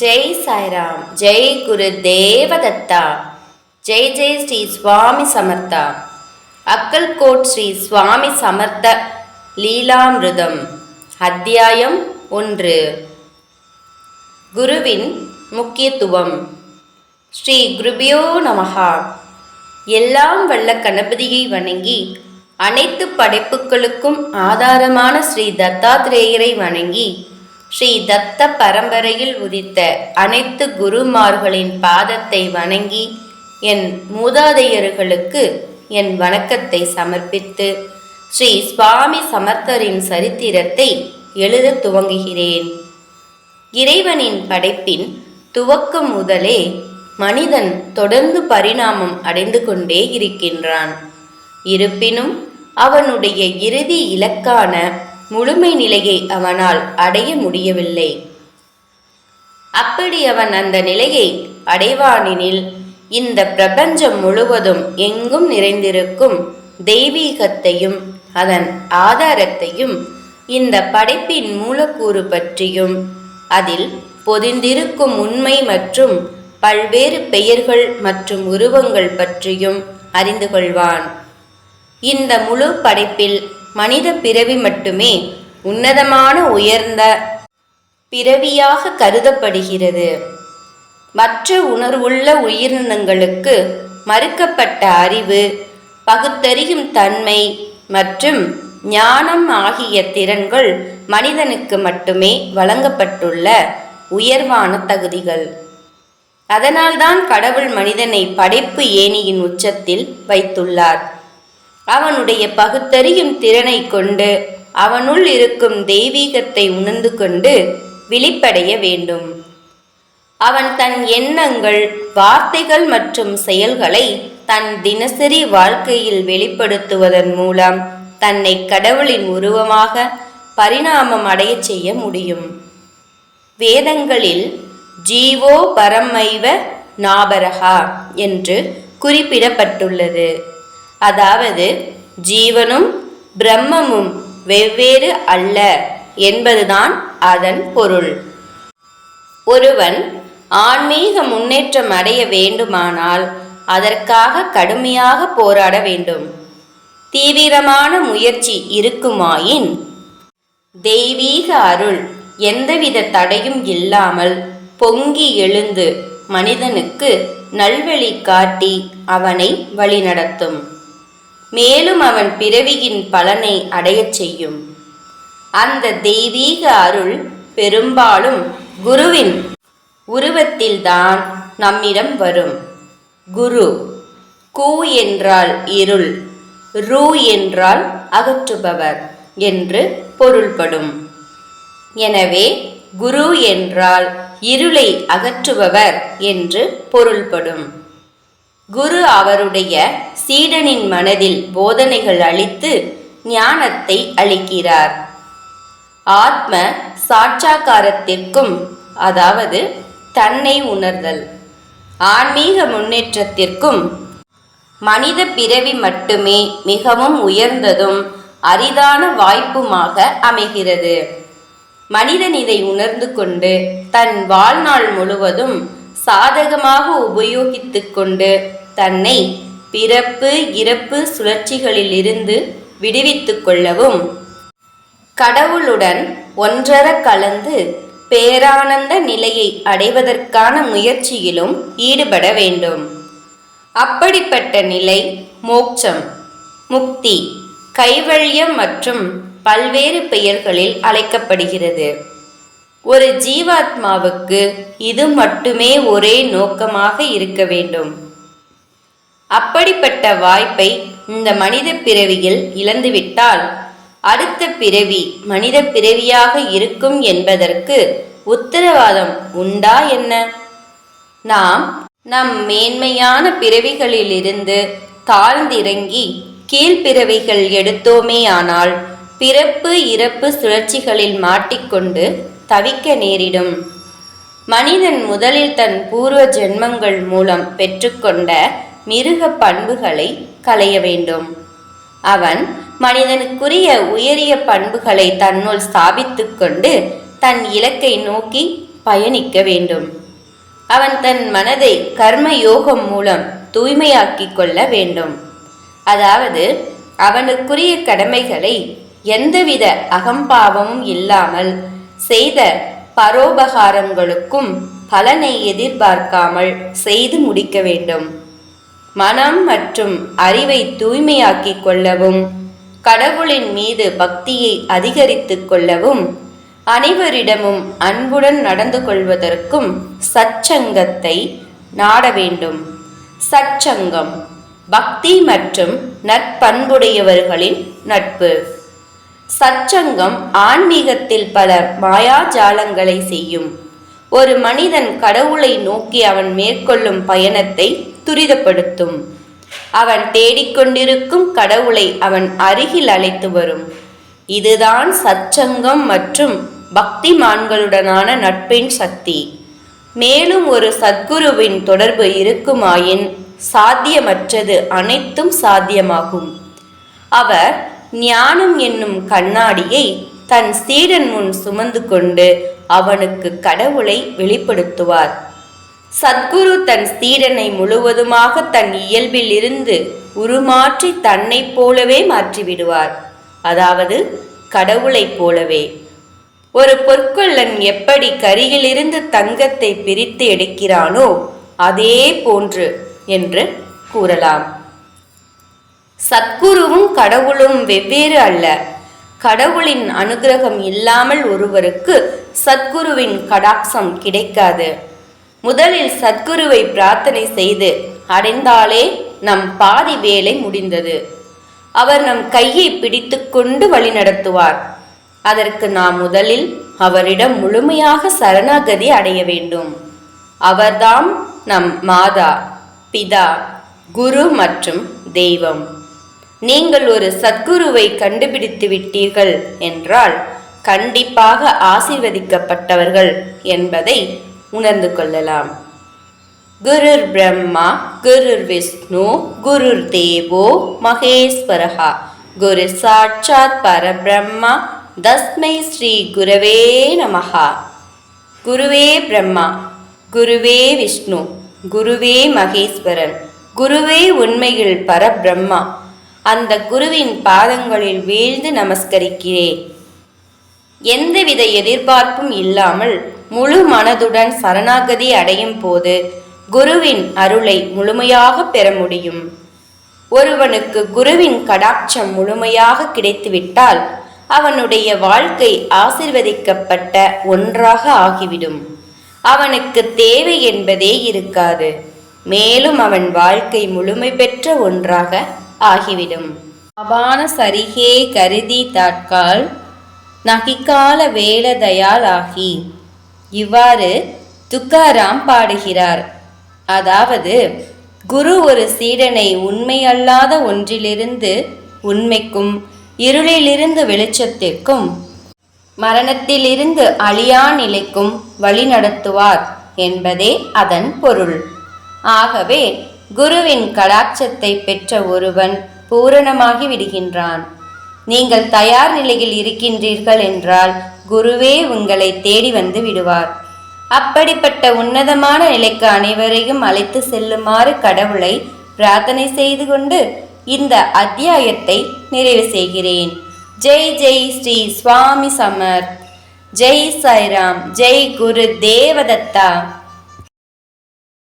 ஜெய் சாய்ராம் ஜெய் குரு தேவதத்தா ஜெய் ஜெய் ஸ்ரீ சுவாமி சமர்த்தா. அக்கல்கோட் ஸ்ரீ சுவாமி சமர்த்த லீலாமிருதம். அத்தியாயம் ஒன்று. குருவின் முக்கியத்துவம். ஸ்ரீ குருபியோ நமகா எல்லாம் வல்ல கணபதியை வணங்கி அனைத்து படைப்புகளுக்கும் ஆதாரமான ஸ்ரீ தத்தாத்திரேயரை வணங்கி ஸ்ரீ தத்த பரம்பரையில் உதித்த அனைத்து குருமார்களின் பாதத்தை வணங்கி என் மூதாதையர்களுக்கு என் வணக்கத்தை சமர்ப்பித்து ஸ்ரீ சுவாமி சமர்த்தரின் சரித்திரத்தை எழுதத் துவங்குகிறேன். இறைவனின் படைப்பின் துவக்கம் முதலே மனிதன் தொடர்ந்து பரிணாமம் அடைந்து கொண்டே இருக்கின்றான். இருப்பினும் அவனுடைய இறுதி இலக்கான முழுமை நிலையை அவனால் அடைய முடியவில்லை. அப்படி அவன் அந்த நிலையை அடைவானெனில் இந்த பிரபஞ்சம் முழுவதும் எங்கும் நிறைந்திருக்கும் தெய்வீகத்தையும் அதன் ஆதாரத்தையும் இந்த படைப்பின் மூலக்கூறு பற்றியும் அதில் பொதிந்திருக்கும் உண்மை மற்றும் பல்வேறு பெயர்கள் மற்றும் உருவங்கள் பற்றியும் அறிந்து கொள்வான். இந்த முழு படைப்பில் மனித பிறவி மட்டுமே உன்னதமான உயர்ந்த பிறவியாக கருதப்படுகிறது. மற்ற உணர்வுள்ள உயிரினங்களுக்கு மறுக்கப்பட்ட அறிவு பகுத்தறியும் தன்மை மற்றும் ஞானம் ஆகிய திறன்கள் மனிதனுக்கு மட்டுமே வழங்கப்பட்டுள்ள உயர்வான தகுதிகள். அதனால்தான் கடவுள் மனிதனை படைப்பு ஏணியின் உச்சத்தில் வைத்துள்ளார். அவனுடைய பகுத்தறியும் திறனை கொண்டு அவனுள் இருக்கும் தெய்வீகத்தை உணர்ந்து கொண்டு விழிப்படைய வேண்டும். அவன் தன் எண்ணங்கள் வார்த்தைகள் மற்றும் செயல்களை தன் தினசரி வாழ்க்கையில் வெளிப்படுத்துவதன் மூலம் தன்னை கடவுளின் உருவமாக பரிணாமம் அடையச் செய்ய முடியும். வேதங்களில் ஜீவோ பரமைவ நாபரகா என்று குறிப்பிடப்பட்டுள்ளது. அதாவது ஜீவனும் பிரம்மமும் வெவ்வேறு அல்ல என்பதுதான் அதன் பொருள். ஒருவன் ஆன்மீக முன்னேற்றம் அடைய வேண்டுமானால் அதற்காக கடுமையாக போராட வேண்டும். தீவிரமான முயற்சி இருக்குமாயின்? தெய்வீக அருள் எந்தவித தடையும் இல்லாமல் பொங்கி எழுந்து மனிதனுக்கு நல்வழி காட்டி அவனை வழிநடத்தும். மேலும் அவன் பிறவியின் பலனை அடையச் செய்யும். அந்த தெய்வீக அருள் பெரும்பாலும் குருவின் உருவத்தில்தான் நம்மிடம் வரும். குரு கூ என்றால் இருள் ரூ என்றால் அகற்றுபவர் என்று பொருள்படும். எனவே குரு என்றால் இருளை அகற்றுபவர் என்று பொருள்படும். குரு அவருடைய சீடனின் மனதில் போதனைகள் அளித்து ஞானத்தை அளிக்கிறார். ஆத்ம சாட்சாக்காரத்திற்கும் அதாவது தன்னை உணர்தல் ஆன்மீக முன்னேற்றத்திற்கும் மனித பிறவி மட்டுமே மிகவும் உயர்ந்ததும் அரிதான வாய்ப்புமாக அமைகிறது. மனிதன் இதை உணர்ந்து கொண்டு தன் வாழ்நாள் முழுவதும் சாதகமாக உபயோகித்து கொண்டு தன்னை பிறப்பு இறப்பு சுழற்சிகளிலிருந்து விடுவித்து கொள்ளவும். கடவுளுடன் ஒன்றர கலந்து பேரானந்த நிலையை அடைவதற்கான முயற்சியிலும் ஈடுபட வேண்டும். அப்படிப்பட்ட நிலை மோட்சம் முக்தி கைவழியம் மற்றும் பல்வேறு பெயர்களில் அழைக்கப்படுகிறது. ஒரு ஜீவாத்மாவுக்கு இது மட்டுமே ஒரே நோக்கமாக இருக்க வேண்டும். அப்படிப்பட்ட வாய்ப்பை இந்த மனித பிறவியில் இழந்துவிட்டால் அடுத்த பிறவி மனித பிறவியாக இருக்கும் என்பதற்கு உத்தரவாதம் உண்டா என்ன? நாம் நம் மேன்மையான பிறவிகளிலிருந்து தாழ்ந்திறங்கி கீழ்பிறவிகள் எடுத்தோமேயானால் பிறப்பு இறப்பு சுழற்சிகளில் மாட்டிக்கொண்டு தவிக்க நேரிடும். மனிதன் முதலில் தன் பூர்வ ஜென்மங்கள் மூலம் பெற்றுக்கொண்ட மிருக பண்புகளை களைய வேண்டும். அவன் மனிதனுக்குரிய உயரிய பண்புகளை தன்னுள் ஸ்தாபித்து கொண்டு தன் இலக்கை நோக்கி பயணிக்க வேண்டும். அவன் தன் மனதை கர்ம யோகம் மூலம் தூய்மையாக்கிக் கொள்ள வேண்டும். அதாவது அவனுக்குரிய கடமைகளை எந்தவித அகம்பாவமும் இல்லாமல் செய்த பரோபகாரங்களுக்கும் பலனை எதிர்பார்க்காமல் செய்து முடிக்க வேண்டும். மனம் மற்றும் அறிவை தூய்மையாக்கிக் கொள்ளவும் கடவுளின் மீது பக்தியை அதிகரித்துக் கொள்ளவும் அனைவரிடமும் அன்புடன் நடந்து கொள்வதற்கும் சச்சங்கத்தை நாட வேண்டும். சச்சங்கம் பக்தி மற்றும் நற்பண்புடையவர்களின் நட்பு. சச்சங்கம் ஆன்மீகத்தில் பல மாயாஜாலங்களை செய்யும். ஒரு மனிதன் கடவுளை நோக்கி அவன் மேற்கொள்ளும் பயணத்தை துரிதப்படுத்தும். அவன் தேடிக்கொண்டிருக்கும் கடவுளை அவன் அருகில் அழைத்து வரும். இதுதான் சச்சங்கம் மற்றும் பக்திமான்களுடனான நட்பின் சக்தி. மேலும் ஒரு சத்குருவின் தொடர்பு இருக்குமாயின் சாத்தியமற்றது அனைத்தும் சாத்தியமாகும். அவர் ஞானம் என்னும் கண்ணாடியை தன் சீடன் முன் சுமந்து கொண்டு அவனுக்கு கடவுளை வெளிப்படுத்துவார். சத்குரு தன் சீடனை முழுவதுமாக தன் இயல்பில் இருந்து உருமாற்றி தன்னைப் போலவே மாற்றிவிடுவார். அதாவது கடவுளைப் போலவே. ஒரு பொற்கொள்ளன் எப்படி கரியிலிருந்து தங்கத்தை பிரித்து எடுக்கிறானோ அதே போன்று என்று கூறலாம். சத்குருவும் கடவுளும் வெவ்வேறு அல்ல. கடவுளின் அனுகிரகம் இல்லாமல் ஒருவருக்கு சத்குருவின் கடாட்சம் கிடைக்காது. முதலில் சத்குருவை பிரார்த்தனை செய்து அடைந்தாலே நம் பாதி வேலை முடிந்தது. அவர் நம் கையை பிடித்துக்கொண்டு வழிநடத்துவார் அதற்கு நாம் முதலில் அவரிடம் முழுமையாக சரணாகதி அடைய வேண்டும். அவர்தாம் நம் மாதா பிதா குரு மற்றும் தெய்வம். நீங்கள் ஒரு சத்குருவை கண்டுபிடித்து விட்டீர்கள் என்றால் கண்டிப்பாக ஆசீர்வதிக்கப்பட்டவர்கள் என்பதை உணர்ந்து கொள்ளலாம். குருர் பிரம்மா குருர் விஷ்ணு குருர் தேவோ மகேஸ்வரஹா. குரு சாட்சாத் பரபிரம்மா தஸ்மை ஸ்ரீ குருவே நமஹா. குருவே பிரம்மா குருவே விஷ்ணு குருவே மகேஸ்வரன் குருவே உண்மையில் பரபிரம்மா. அந்த குருவின் பாதங்களில் வீழ்ந்து நமஸ்கரிக்கிறேன். எந்தவித எதிர்பார்ப்பும் இல்லாமல் முழு மனதுடன் சரணாகதி அடையும் போது குருவின் அருளை முழுமையாக பெற முடியும். ஒருவனுக்கு குருவின் கடாட்சம் முழுமையாக கிடைத்துவிட்டால் அவனுடைய வாழ்க்கை ஆசிர்வதிக்கப்பட்ட ஒன்றாக ஆகிவிடும். அவனுக்கு தேவை என்பதே இருக்காது. மேலும் அவன் வாழ்க்கை முழுமை பெற்ற ஒன்றாக ஆகிவிடும். அபான சரிகே கருதி தாட்கால் நகிக்கால வேலதயால் ஆகி இவ்வாறு துக்காராம் பாடுகிறார். அதாவது குரு ஒரு சீடனை உண்மையல்லாத ஒன்றிலிருந்து உண்மைக்கும் இருளிலிருந்து வெளிச்சத்திற்கும் மரணத்திலிருந்து அழியா நிலைக்கும் வழிநடத்துவார் என்பதே அதன் பொருள். ஆகவே குருவின் கடாட்சத்தை பெற்ற ஒருவன் பூரணமாகி விடுகின்றான். நீங்கள் தயார் நிலையில் இருக்கின்றீர்கள் என்றால் குருவே உங்களை தேடி வந்து விடுவார். அப்படிப்பட்ட உன்னதமான நிலைக்கு அனைவரையும் அழைத்து செல்லுமாறு கடவுளை பிரார்த்தனை செய்து கொண்டு இந்த அத்தியாயத்தை நிறைவு செய்கிறேன். ஜெய் ஜெய் ஸ்ரீ சுவாமி சமர். ஜெய் சாய்ராம். ஜெய் குரு தேவதத்தா.